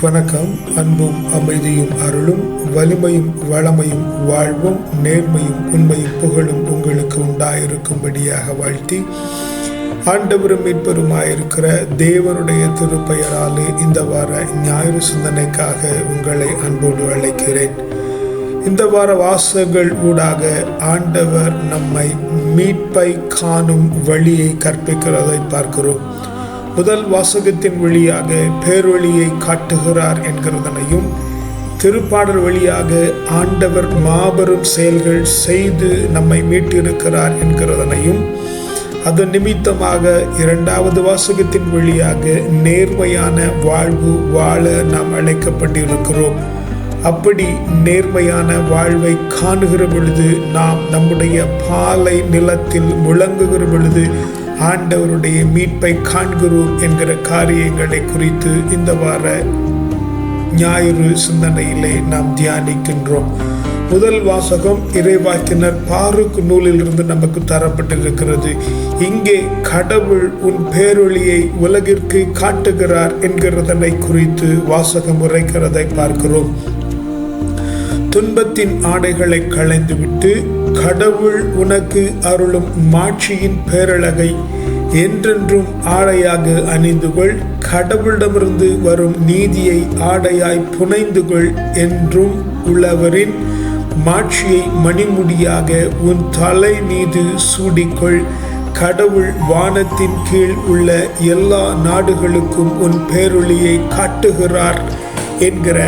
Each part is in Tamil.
வணக்கம் அன்பும் அமைதியும் அருளும் வலிமையும் வளமையும் வாழ்வும் நேர்மையும் உண்மையும் புகழும் உங்களுக்கு உண்டாயிருக்கும்படியாக வாழ்த்தி ஆண்டவரும் மீட்பெருமாயிருக்கிற தேவனுடைய திருப்பெயராலே இந்த வார ஞாயிறு சிந்தனைக்காக உங்களை அன்போடு அழைக்கிறேன். இந்த வார வாசகங்கள் ஊடாக ஆண்டவர் நம்மை மீட்பை காணும் வழியை கற்பிக்கிறதை பார்க்கிறோம். முதல் வாசகத்தின் வழியாக பேர்வழியை காட்டுகிறார் என்கிறதனையும் திருப்பாடல் வழியாக ஆண்டவர் மாபெரும் செயல்கள் செய்து நம்மை மீட்டிருக்கிறார் என்கிறதனையும் அது நிமித்தமாக இரண்டாவது வாசகத்தின் வழியாக நேர்மையான வாழ்வு வாழ நாம் அழைக்கப்பட்டிருக்கிறோம். அப்படி நேர்மையான வாழ்வை காணுகிற பொழுது நாம் நம்முடைய பாலை நிலத்தில் முழங்குகிற பொழுது ஆண்டவருடைய மீட்பை காண்கிறோம் என்கிற காரியங்களை குறித்து இந்த வார ஞாயிறு சிந்தனையிலே நாம் தியானிக்கின்றோம். முதல் வாசகம் இறைவாக்கினர் பாருக்கு நூலிலிருந்து நமக்கு தரப்பட்டிருக்கிறது. இங்கே கடவுள் உன் பேரொழியை உலகிற்கு காட்டுகிறார் என்கிறதனை குறித்து வாசகம் உரைக்கிறதை பார்க்கிறோம். துன்பத்தின் ஆடைகளை களைந்துவிட்டு கடவுள் உனக்கு அருளும் மாட்சியின் பேரழகை என்றென்றும் ஆடையாக அணிந்து கொள். கடவுளிடமிருந்து வரும் நீதியை ஆடையாய் புனைந்து கொள் என்றும் உள்ளவரின் மாட்சியை மணிமுடியாக உன் தலை மீது சூடிக்கொள். கடவுள் வானத்தின் கீழ் உள்ள எல்லா நாடுகளுக்கும் உன் பேரொளியை காட்டுகிறார். என்கிற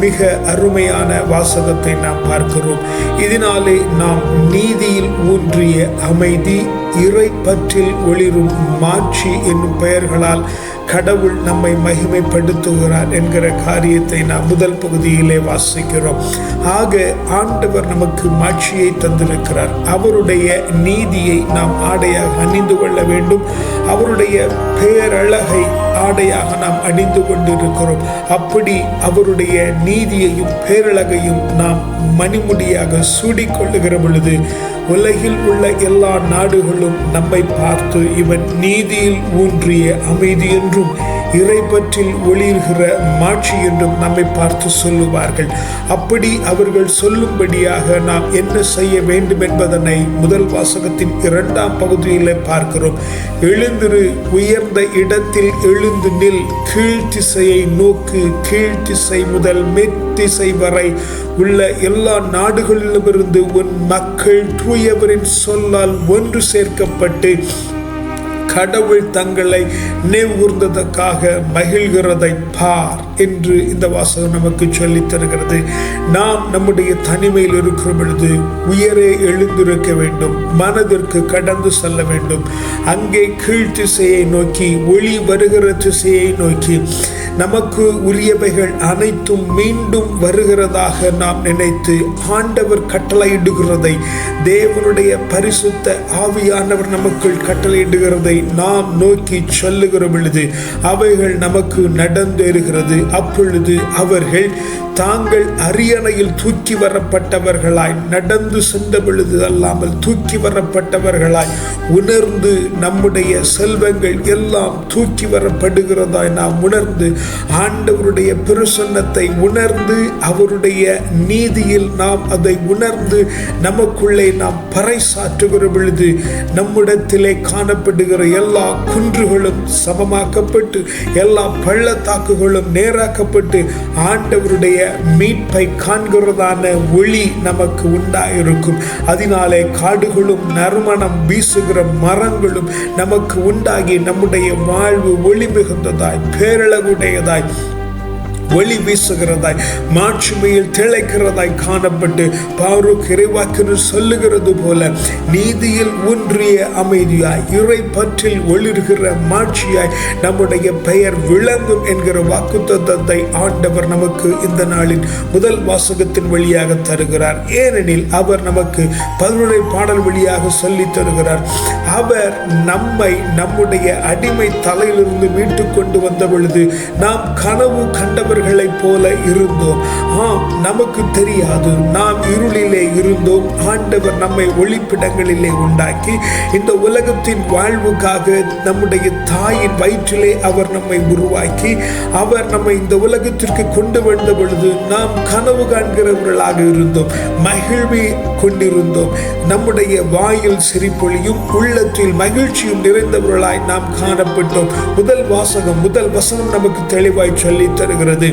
மிக அருமையான வாசகத்தை நாம் பார்க்கிறோம். இதனாலே நாம் நீதியில் ஊன்றிய அமைதி இறை பற்றில் ஒளிரும் மாட்சி என்னும் பெயர்களால் கடவுள் நம்மை மகிமைப்படுத்துகிறார் என்கிற காரியத்தை நாம் முதல் பகுதியிலே வாசிக்கிறோம். ஆக ஆண்டவர் நமக்கு மாட்சியை தந்திருக்கிறார். அவருடைய நீதியை நாம் ஆடையாக அணிந்து கொள்ள வேண்டும். அவருடைய பேரழகை ஆடையாக நாம் அணிந்து கொண்டிருக்கிறோம். அப்படி அவருடைய நீதியையும் பேரழகையும் நாம் மணிமுடியாக சூடிக்கொள்ளுகிற பொழுது உலகில் உள்ள எல்லா நாடுகளும் நம்மை பார்த்து இவன் நீதியில் ஊன்றிய அமைதி என்றும் இறைப்பற்றில் ஒளிர்கிற மாட்சி என்றும் நம்மை பார்த்து சொல்லுவார்கள். அப்படி அவர்கள் சொல்லும்படியாக நாம் என்ன செய்ய வேண்டும் என்பதனை முதல் வாசகத்தின் இரண்டாம் பகுதியில் பார்க்கிறோம். எழுந்திரு உயர்ந்த இடத்தில் எழுந்து நில். கீழ்த்திசையை நோக்கு. கீழ்த்திசை முதல் மெத்திசை வரை உள்ள எல்லா நாடுகளிலுமிருந்து உன் மக்கள் தூயவரின் சொல்லால் ஒன்று சேர்க்கப்பட்டு கடவுள் தங்களை நினைவுகூர்ந்ததற்காக மகிழ்கிறதை பார் என்று இந்த வாசகம் நமக்கு சொல்லித் தருகிறது. நாம் நம்முடைய தனிமையில் இருக்கிற பொழுது உயரே எழுந்திருக்க வேண்டும் மனதிற்கு கடந்து செல்ல வேண்டும். அங்கே கீழ் திசையை நோக்கி ஒளி வருகிற திசையை நோக்கி நமக்கு உரியவைகள் அனைத்தும் மீண்டும் வருகிறதாக நாம் நினைத்து ஆண்டவர் கட்டளையிடுகிறதை தேவனுடைய பரிசுத்த ஆவியானவர் நமக்குள் கட்டளையிடுகிறதை நாம் நோக்கி சொல்லுகிற பொழுது அவைகள் நமக்கு நடந்தேறுகிறது அப்பொழுது அவர்கள் தாங்கள் அரியணையில் தூக்கி வரப்பட்டவர்களாய் நடந்து சென்ற பொழுது அல்லாமல் தூக்கி வரப்பட்டவர்களாய் உணர்ந்து நம்முடைய செல்வங்கள் எல்லாம் தூக்கி வரப்படுகிறதாய் நாம் உணர்ந்து ஆண்டவருடைய பிரசன்னத்தை உணர்ந்து அவருடைய நீதியில் நாம் அதை உணர்ந்து நமக்குள்ளே நாம் பறைசாற்றுகிற பொழுது நம்மிடத்திலே காணப்படுகிற எல்லா குன்றுகளும் சமமாக்கப்பட்டு எல்லா பள்ளத்தாக்குகளும் நேராக்கப்பட்டு ஆண்டவருடைய மீட்பை காண்கிறதான ஒளி நமக்கு உண்டாயிருக்கும். அதனாலே காடுகளும் நறுமணம் வீசுகிற மரங்களும் நமக்கு உண்டாகி நம்முடைய வாழ்வு ஒளி மிகுந்ததாய் பேரழகுடையதாய் ஒளி வீசுகிறதாய் மாட்சிமையில் திளைக்கிறதாய் காணப்பட்டு பாரூக் இறைவாக்கினர் சொல்லுகிறது போல நீதியில் ஒன்றிய அமைதியாய் இறை பற்றில் ஒளிர்கிற மாட்சியாய் நம்முடைய பெயர் விளங்கும் என்கிற வாக்குத்தத்தை ஆண்டவர் நமக்கு இந்த நாளின் முதல் வாசகத்தின் வழியாக தருகிறார். ஏனெனில் அவர் நமக்கு பதினொன்றை பாடல் வழியாக சொல்லி தருகிறார். அவர் நம்மை நம்முடைய அடிமை தலையிலிருந்து மீட்டு கொண்டு வந்த பொழுது நாம் கனவு கண்டவர் அவர்களைப் போல இருந்தோம். ஆம் நமக்கு தெரியாது. நாம் இருளிலே இருந்தோம். ஆண்டவர் நம்மை ஒளிப்பிடங்களிலே உண்டாக்கி இந்த உலகத்தின் வாழ்வுக்காக நம்முடைய தாயின் வயிற்றிலே அவர் நம்மை உருவாக்கி அவர் நம்மை இந்த உலகத்திற்கு கொண்டு வந்த பொழுது நாம் கனவு காண்கிறவர்களாக இருந்தோம். மகிழ்வி கொண்டிருந்தோம். நம்முடைய வாயில் சிரிப்பொழியும் உள்ளத்தில் மகிழ்ச்சியும் நிறைந்தவர்களாய் நாம் காணப்பட்டோம். முதல் வாசகம் முதல் வசனம் நமக்கு தெளிவாய் சொல்லி தருகிறது.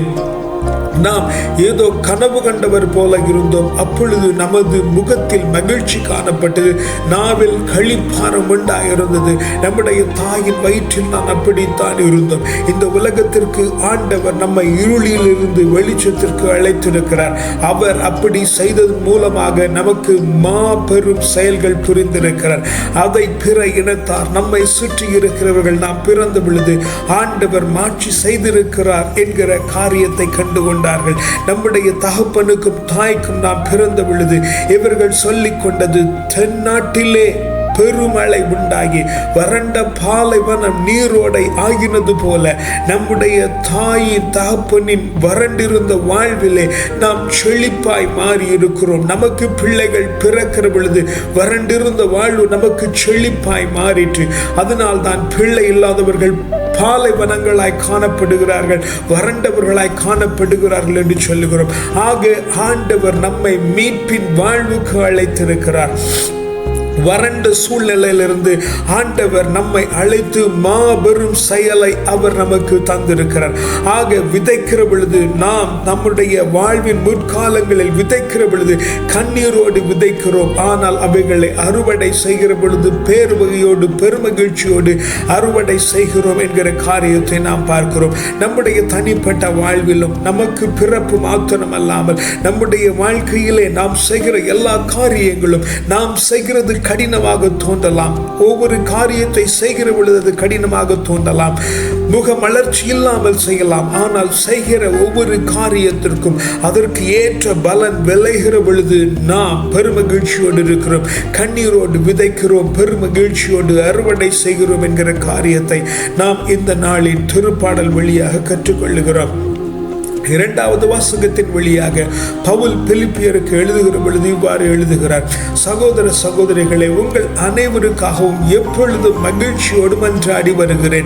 நாம் ஏதோ கனவு கண்டவர் போல இருந்தோம். அப்பொழுது நமது முகத்தில் மகிழ்ச்சி காணப்பட்டது. நாவில் களிப்பாரம் உண்டாயிருந்தது. நம்முடைய தாயின் வயிற்றில் நான் அப்படித்தான் இருந்தோம். இந்த உலகத்திற்கு ஆண்டவர் நம்மை இருளில் இருந்து வெளிச்சத்திற்கு அழைத்திருக்கிறார். அவர் அப்படி செய்தது மூலமாக நமக்கு மாபெரும் செயல்கள் புரிந்திருக்கிறார். அதை பிற இனத்தார் நம்மை சுற்றி இருக்கிறவர்கள் நாம் பிறந்த பொழுது ஆண்டவர் மாட்சி செய்திருக்கிறார் என்கிற காரியத்தை கண்டு கொண்டார்கள் நம்முடைய தகப்பனுக்கும் தாய்க்கும் நாம் பிறந்த பொழுது இவர்கள் சொல்லிக் கொண்டது தென்னாட்டிலே பெருமழை உண்டாகி வறண்ட பாலைவனம் நீரோடை ஆகினது போல நம்முடைய தாயின் தகப்பனின் வறண்டிருந்த வாழ்விலே நாம் செழிப்பாய் மாறி இருக்கிறோம் நமக்கு பிள்ளைகள் பிறக்கிற பொழுது வறண்டிருந்த வாழ்வு நமக்கு செழிப்பாய் மாறிற்று. அதனால் தான் பிள்ளை இல்லாதவர்கள் பாலைவனங்களாய் காணப்படுகிறார்கள் வறண்டவர்களாய் காணப்படுகிறார்கள் என்று சொல்லுகிறோம். ஆக ஆண்டவர் நம்மை மீட்பின் வாழ்வுக்கு அழைத்திருக்கிறார். வறண்ட சூழ்நிலையிலிருந்து ஆண்டவர் நம்மை அழைத்து மாபெரும் செயலை அவர் நமக்கு தந்திருக்கிறார். ஆக விதைக்கிற பொழுது நாம் நம்முடைய வாழ்வின் முற்காலங்களில் விதைக்கிற பொழுது கண்ணீரோடு விதைக்கிறோம். ஆனால் அவைகளை அறுவடை செய்கிற பொழுது பேர் வகையோடு பெருமகிழ்ச்சியோடு அறுவடை செய்கிறோம் என்கிற காரியத்தை நாம் பார்க்கிறோம். நம்முடைய தனிப்பட்ட வாழ்விலும் நமக்கு பிறப்பு மாத்திரம் அல்லாமல் நம்முடைய வாழ்க்கையிலே நாம் செய்கிற எல்லா காரியங்களும் நாம் செய்கிறது கடினமாக தோன்றலாம். ஒவ்வொரு காரியத்தை செய்கிற பொழுது அது கடினமாக தோன்றலாம். முக மலர்ச்சி இல்லாமல் செய்யலாம். ஆனால் செய்கிற ஒவ்வொரு காரியத்திற்கும் அதற்கு ஏற்ற பலன் விளைகிற பொழுது நாம் பெருமகிழ்ச்சியோடு இருக்கிறோம். கண்ணீரோடு விதைக்கிறோம். பெருமகிழ்ச்சியோடு அறுவடை செய்கிறோம் என்கிற காரியத்தை நாம் இந்த நாளின் திருப்பாடல் வழியாக கற்றுக்கொள்ளுகிறோம். இரண்டாவது வாசகத்தின் வழியாக பவுல் பிலிப்பியருக்கு எழுதுகிற பொழுது இவ்வாறு எழுதுகிறார் சகோதர சகோதரிகளை உங்கள் அனைவருக்காகவும் எப்பொழுதும் மகிழ்ச்சியோடு மன்றாடி வருகிறேன்.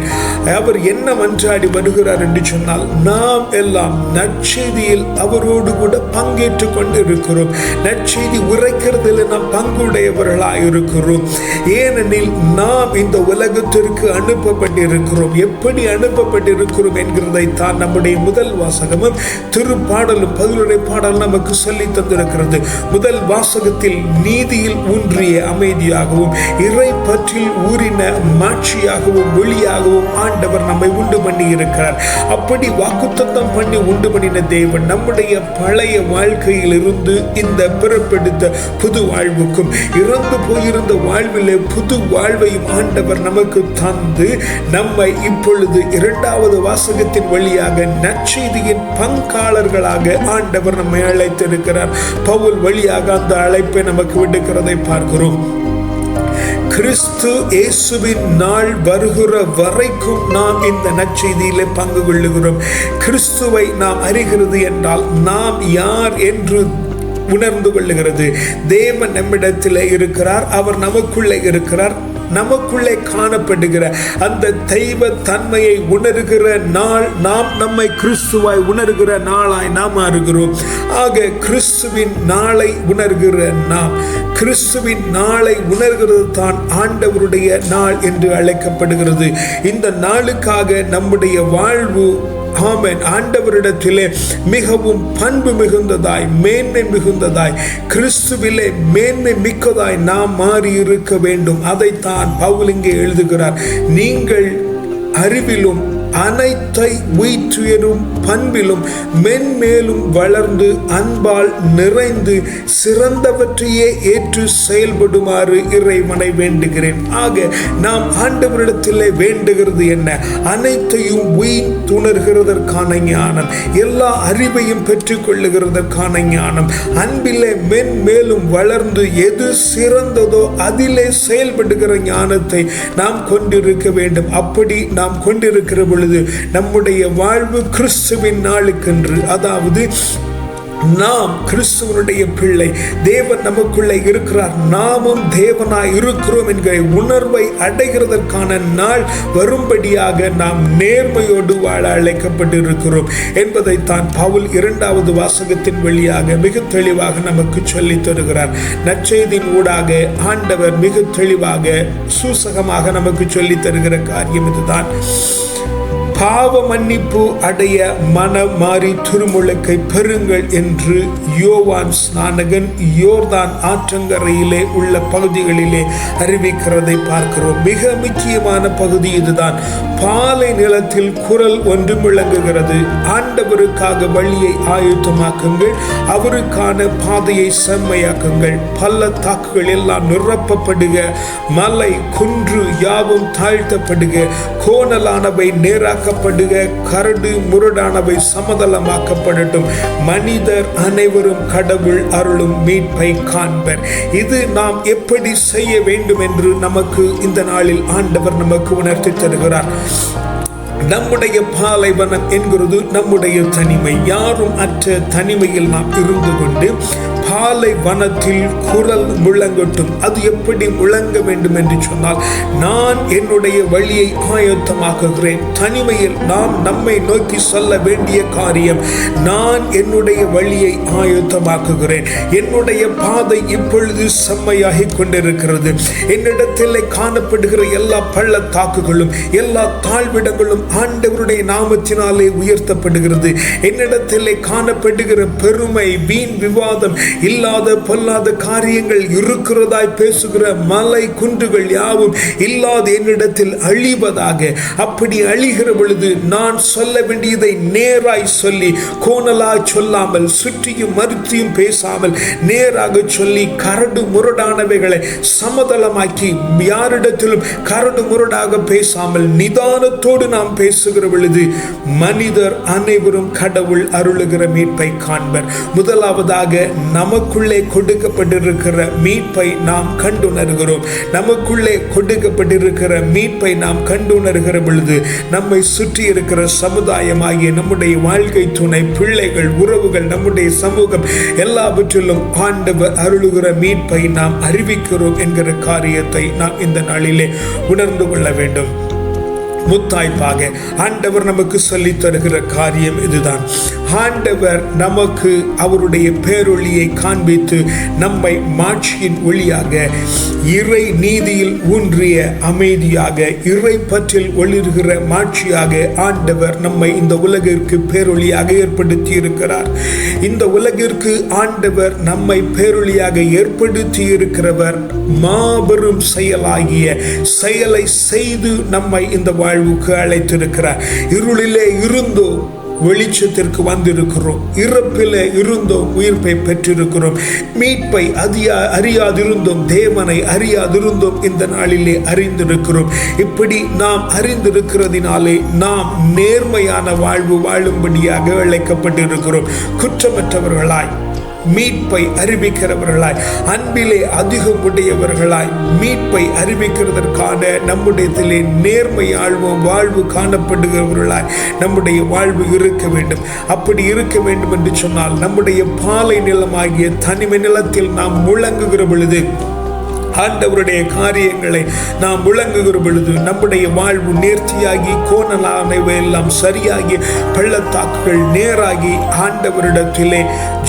அவர் என்ன மன்றாடி வருகிறார் என்று சொன்னால் நாம் எல்லாம் நற்செய்தியில் அவரோடு கூட பங்கேற்றுக் கொண்டு இருக்கிறோம் நற்செய்தி உரைக்கிறதில் நாம் பங்குடையவர்களாக இருக்கிறோம் ஏனெனில் நாம் இந்த உலகத்திற்கு அனுப்பப்பட்டிருக்கிறோம். எப்படி அனுப்பப்பட்டிருக்கிறோம் என்கிறதை தான் நம்முடைய முதல் வாசகம் வாசகமும் திருப்பாடலும் பதிலுரை பாடல் நமக்கு சொல்லி தந்திருக்கிறது. முதல் வாசகத்தில் நீதியில் ஊன்றிய அமைதியாகவும் இறை பற்றில் ஊறின மாட்சியாகவும் ஒளியாகவும் ஆண்டவர் நம்மை உண்டு பண்ணி இருக்கிறார் அப்படி வாக்குத்தத்தம் பண்ணி உண்டு பண்ணின தேவன் நம்முடைய பழைய வாழ்க்கையில் இருந்து இந்த பிறப்பெடுத்த புது வாழ்வுக்கும் இறந்து போயிருந்த வாழ்விலே புது வாழ்வையும் ஆண்டவர் நமக்கு தந்து நம்மை இப்பொழுது இரண்டாவது வாசகத்தின் வழியாக நற்செய்தியின் பங்காளர்களாக ஆண்டவர் நம்மை அழைத்திருக்கிறார். பவுல் வழியாக அந்த அழைப்பை நமக்கு விடுக்கிறதை பார்க்கிறோம். கிறிஸ்து இயேசுவின் நாள் வருகிற வரைக்கும் நாம் இந்த நற்செய்தியிலே பங்கு கொள்ளுகிறோம். கிறிஸ்துவை நாம் அறிகிறது என்றால் நாம் யார் என்று உணர்ந்து கொள்ளுகிறது. தேவன் நம்மிடத்தில் இருக்கிறார் அவர் நமக்குள்ளே இருக்கிறார். நமக்குள்ளே காணப்படுகிற அந்த தெய்வ தன்மையை உணர்கிற நாள் நாம் நம்மை கிறிஸ்துவாய் உணர்கிற நாளாய் நாம் மாறுகிறோம் ஆக கிறிஸ்துவின் நாளை உணர்கிற நாம் கிறிஸ்துவின் நாளை உணர்கிறது தான் ஆண்டவருடைய நாள் என்று அழைக்கப்படுகிறது. இந்த நாளுக்காக நம்முடைய வாழ்வு ஆமென். ஆண்டவரிடத்திலே மிகவும் பண்பு மிகுந்ததாய் மேன்மை மிகுந்ததாய் கிறிஸ்துவிலே மேன்மை மிக்கதாய் நாம் மாறி இருக்க வேண்டும். அதைத்தான் பவுல் இங்கே எழுதுகிறார். நீங்கள் அறிவிலும் அனைத்தை உயிற்றுயரும் பண்பிலும் மென்மேலும் வளர்ந்து அன்பால் நிறைந்து சிறந்தவற்றையே ஏற்று செயல்படுமாறு இறைவனை வேண்டுகிறேன். ஆக நாம் ஆண்டவரிடத்தில் வேண்டுகிறது என்ன? அனைத்தையும் உயிர் துணர்கிறதற்கான ஞானம். எல்லா அறிவையும் பெற்றுக்கொள்ளுகிறதற்கான ஞானம். அன்பிலே மென்மேலும் வளர்ந்து எது சிறந்ததோ அதிலே செயல்படுகிற ஞானத்தை நாம் கொண்டிருக்க வேண்டும். அப்படி நாம் கொண்டிருக்கிற பொழுது பொழுது நம்முடைய வாழ்வு கிறிஸ்துவின் நாளுக்கென்று. அதாவது நாம் கிறிஸ்துவனுடைய பிள்ளை தேவன் நமக்குள்ளே இருக்கிறார் நாமும் தேவனாய் இருக்கிறோம் என்கிற உணர்வை அடைகிறதற்கான நாள் வரும்படியாக நாம் நேர்மையோடு வாழ அழைக்கப்பட்டிருக்கிறோம் என்பதைத்தான் பவுல் இரண்டாவது வாசகத்தின் வழியாக மிக தெளிவாக நமக்கு சொல்லித் தருகிறார். நற்செய்தியின் ஊடாக ஆண்டவர் மிக தெளிவாக சூசகமாக நமக்கு சொல்லித் தருகிற காரியம் இதுதான். பாவ மன்னிப்பு அடைய மன மாறி திருமுழுக்கை பெறுங்கள் என்று யோவான் ஸ்நானகன் யோர்தான் ஆற்றங்கரையிலே உள்ள பகுதிகளிலே அறிவிக்கிறதை பார்க்கிறோம். மிக முக்கியமான பகுதி இதுதான். பாலை நிலத்தில் குரல் ஒன்று முழங்குகிறது ஆண்டவருக்காக வழியை ஆயுத்தமாக்குங்கள். அவருக்கான பாதையை செம்மையாக்குங்கள். பள்ளத்தாக்குகள் எல்லாம் நிரப்பப்படுக. மலை குன்று யாவும் தாழ்த்தப்படுக. கோணலானவை நேராக ஆக்கப்படுக கரடு முரடானவை சமதளமாக்கப்படட்டும். மனிதர் அனைவரும் கடவுள் அருளும் மீட்பை காண்பர். இது நாம் எப்படி செய்ய வேண்டும் என்று நமக்கு இந்த நாளில் ஆண்டவர் நமக்கு உணர்த்தி தருகிறார். நம்முடைய பாலைவனம் என்கிறது நம்முடைய தனிமை. யாரும் அற்ற தனிமையில் நாம் இருந்து கொண்டு பாலை வனத்தில் குரல் முழங்கட்டும். அது எப்படி முழங்க வேண்டும் என்று சொன்னால் நான் என்னுடைய வழியை ஆயத்தமாக்குகிறேன். தனிமையில் நாம் நம்மை நோக்கி சொல்ல வேண்டிய காரியம் நான் என்னுடைய வழியை ஆயத்தமாக்குகிறேன். என்னுடைய பாதை இப்பொழுது செம்மையாகி கொண்டிருக்கிறது. என்னிடத்தில் காணப்படுகிற எல்லா பள்ளத்தாக்குகளும் எல்லா தாழ்விடங்களும் ஆண்டவருடைய நாமத்தினாலே உயர்த்தப்படுகிறது. என்னிடத்தில் காணப்படுகிற பெருமை வீண் விவாதம் இல்லாத பொல்லாத காரியங்கள் இருக்கிறதாய் பேசுகிற மலை குன்றுகள் யாவும் இல்லாத என்னிடத்தில் அழிவதாக. அப்படி அழிகிற பொழுது நான் சொல்ல வேண்டியதை நேராய் சொல்லி கோணலாய் சொல்லாமல் சுற்றியும் மறுத்தியும் பேசாமல் நேராக சொல்லி கரடு முரடானவைகளை சமதளமாக்கி யாரிடத்திலும் கரடு முரடாக பேசாமல் நிதானத்தோடு நாம் பேசுகிற பொழுது மனிதர் அனைவரும் கடவுள் அருளுகிற மீட்பை காண்பர். முதலாவதாக நமக்குள்ளே கொடுக்கப்பட்டிருக்கிற மீட்பை நாம் கண்டுணர்கிறோம். நமக்குள்ளே கொடுக்கப்பட்டிருக்கிற மீட்பை நாம் கண்டுணர்கிற பொழுது நம்மை சுற்றி இருக்கிற சமுதாயமாகிய நம்முடைய வாழ்க்கை துணை பிள்ளைகள் உறவுகள் நம்முடைய சமூகம் எல்லாவற்றிலும் ஆண்டவர் அருளுகிற மீட்பை நாம் அறிவிக்கிறோம் என்கிற காரியத்தை நாம் இந்த நாளிலே உணர்ந்து கொள்ள வேண்டும். முத்தாய்ப்பாக. ஆண்டவர் நமக்கு சொல்லி தருகிற காரியம் இதுதான். ஆண்டவர் நமக்கு அவருடைய பேரொளியை காண்பித்து நம்மை மாட்சியின் ஒளியாக இறை நீதியில் ஊன்றிய அமைதியாக இறை பற்றில் ஒளிர்கிற மாட்சியாக ஆண்டவர் நம்மை இந்த உலகிற்கு பேரொளியாக ஏற்படுத்தி இருக்கிறார் இந்த உலகிற்கு ஆண்டவர் நம்மை பேரொளியாக ஏற்படுத்தி இருக்கிறவர் மாபெரும் செயலாகிய செயலை செய்து நம்மை இந்த வாழ்வுக்கு அழைத்திருக்கிறார். இருளிலே இருந்தோம் வெளிச்சத்திற்கு வந்திருக்கிறோம். இறப்பிலே இருந்தோம் உயிர்ப்பை பெற்றிருக்கிறோம். மீட்பை அதியா அறியாதிருந்தோம் தேவனை அறியாதிருந்தோம் இந்த நாளிலே அறிந்திருக்கிறோம். இப்படி நாம் அறிந்திருக்கிறதினாலே நாம் நேர்மையான வாழ்வு வாழும்படியாக அழைக்கப்பட்டிருக்கிறோம். குற்றமற்றவர்களாய் மீட்பை அறிவிக்கிறவர்களாய் அன்பிலே அதிகம் உடையவர்களாய் மீட்பை அறிவிக்கிறதற்கான நம்முடையத்திலே நேர்மை ஆழ்வோம் வாழ்வு காணப்படுகிறவர்களாய் நம்முடைய வாழ்வு இருக்க வேண்டும். அப்படி இருக்க வேண்டும் என்று சொன்னால் நம்முடைய பாலை நிலமாகிய தனிமை நிலத்தில் நாம் முழங்குகிற பொழுது ஆண்டவருடைய காரியங்களை நாம் விளங்குகிற பொழுது நம்முடைய வாழ்வு நேர்த்தியாகி கோணலானவையெல்லாம் சரியாகி பள்ளத்தாக்குகள் நேராகி ஆண்டவரிடத்திலே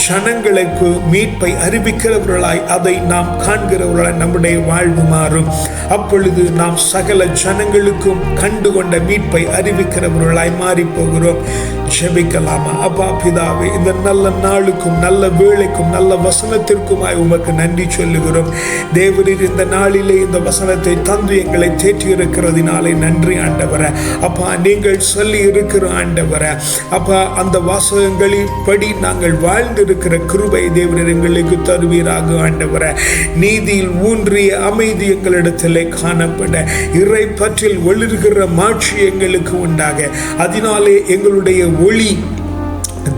ஜனங்களுக்கு மீட்பை அறிவிக்கிறவர்களாய் அதை நாம் காண்கிறவர்களாய் நம்முடைய வாழ்வு மாறும். அப்பொழுது நாம் சகல ஜனங்களுக்கும் கண்டு கொண்ட மீட்பை அறிவிக்கிறவர்களாய் மாறி போகிறோம் ஜெபிக்கலாமா அப்பா பிதாவே இந்த நல்ல நாளுக்கும் நல்ல வேளைக்கும் நல்ல வசனத்திற்குமாய் உமக்கு நன்றி சொல்லுகிறோம். தேவரீர் இந்த நாளிலே இந்த வசனத்தை தந்து எங்களை தேற்றி இருக்கிறதுனாலே நன்றி ஆண்டவர. அப்பா நீங்கள் சொல்லி இருக்கிற ஆண்டவர. அப்பா அந்த வாசகங்களின் படி நாங்கள் வாழ்ந்திருக்கிற கிருபை தேவரீர் எங்களுக்கு தருவீராக ஆண்டவர. நீதியில் ஊன்றிய அமைதி எங்களிடத்திலே காணப்பட இறை பற்றில் ஒளிர்கிற மாட்சி எங்களுக்கு உண்டாக. அதனாலே எங்களுடைய ஒளி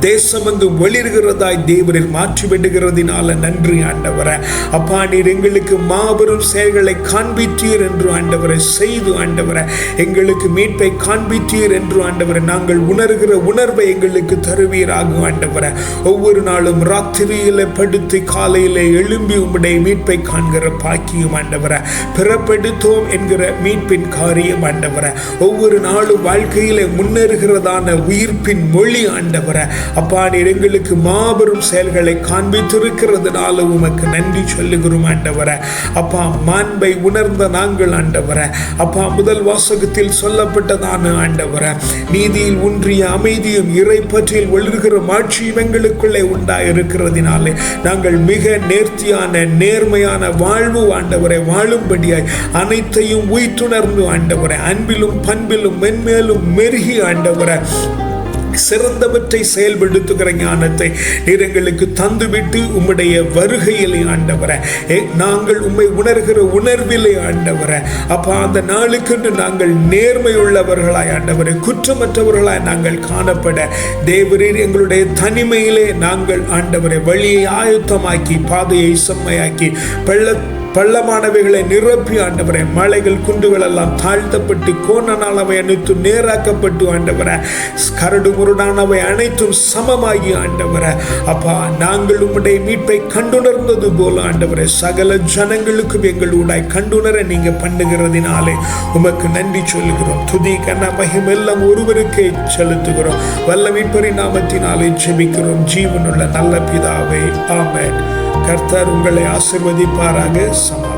தேசமெங்கும் வெளிர்கிறதாய் தேவரில் மாற்றி விடுகிறதினால நன்றி ஆண்டவரை. அப்பா நீர் எங்களுக்கு மாபெரும் செயல்களை காண்பித்தீர் என்று ஆண்டவரை செய்து ஆண்டவரை. எங்களுக்கு மீட்பை காண்பித்தீர் என்று ஆண்டவரை. நாங்கள் உணர்கிற உணர்வை எங்களுக்கு தருவீராகும் ஆண்டவரை. ஒவ்வொரு நாளும் ராத்திரியில படுத்து காலையில எழும்பி உம்முடைய மீட்பை காண்கிற பாக்கியம் ஆண்டவரை. பிறப்பெடுத்தோம் என்கிற மீட்பின் காரியம் ஆண்டவரை. ஒவ்வொரு நாளும் வாழ்க்கையில முன்னேறுகிறதான உயிர்ப்பின் மொழி ஆண்டவரை. அப்பா நீர் எங்களுக்கு மாபெரும் செயல்களை காண்பித்திருக்கிறதுனால உமக்கு நன்றி சொல்லுகிறோம் ஆண்டவரை. அப்பா மாண்பை உணர்ந்த நாங்கள் ஆண்டவரை. அப்பா முதல் வாசகத்தில் சொல்லப்பட்டதான ஆண்டவரை. நீதியில் ஒன்றிய அமைதியும் இறை பற்றியில் ஒளிர்கிற மாட்சியும் எங்களுக்குள்ளே உண்டாயிருக்கிறதினாலே நாங்கள் மிக நேர்த்தியான நேர்மையான வாழ்வு ஆண்டவரை வாழும்படியாய் அனைத்தையும் உய்த்துணர்ந்து ஆண்டவரை அன்பிலும் பண்பிலும் மென்மேலும் மெருகி ஆண்டவரை. சிறந்தவற்றை செயல்படுத்துகிற ஞானத்தை நீர் எங்களுக்கு தந்துவிட்டு உம்முடைய வருகையிலே ஆண்டவர. நாங்கள் உண்மை உணர்கிற உணர்விலே ஆண்டவர. அப்போ அந்த நாளுக்கென்று நாங்கள் நேர்மையுள்ளவர்களாய் ஆண்டவரை. குற்றமற்றவர்களாய் நாங்கள் காணப்பட. தேவரீர் எங்களுடைய தனிமையிலே நாங்கள் ஆண்டவரை வழியை ஆயுத்தமாக்கி பாதையை செம்மையாக்கி பள்ள பள்ளமானவைகளை நிரப்பி ஆண்டவரை மலைகள் குண்டுகள் எல்லாம் தாழ்த்தப்பட்டு கோணனால் அவை அனைத்தும் நேராக்கப்பட்டு ஆண்டவரை கரடு முருடானவை அனைத்தும் சமமாகி ஆண்டவரை. அப்பா நாங்கள் உம்முடைய மீட்பை கண்டுணர்ந்தது போல ஆண்டவரை சகல ஜனங்களுக்கும் எங்களூடாய் கண்டுணர நீங்க பண்ணுகிறதினாலே உமக்கு நன்றி சொல்லுகிறோம். துதி கண்ண மகிம் எல்லாம் ஒருவருக்கே செலுத்துகிறோம். வல்ல மீட்பரி நாமத்தினாலே ஜெபிக்கிறோம். ஜீவனுள்ள நல்ல பிதாவே ஆமென். கர்த்தர் உங்களை ஆசிர்வதிப்பாராக. someone.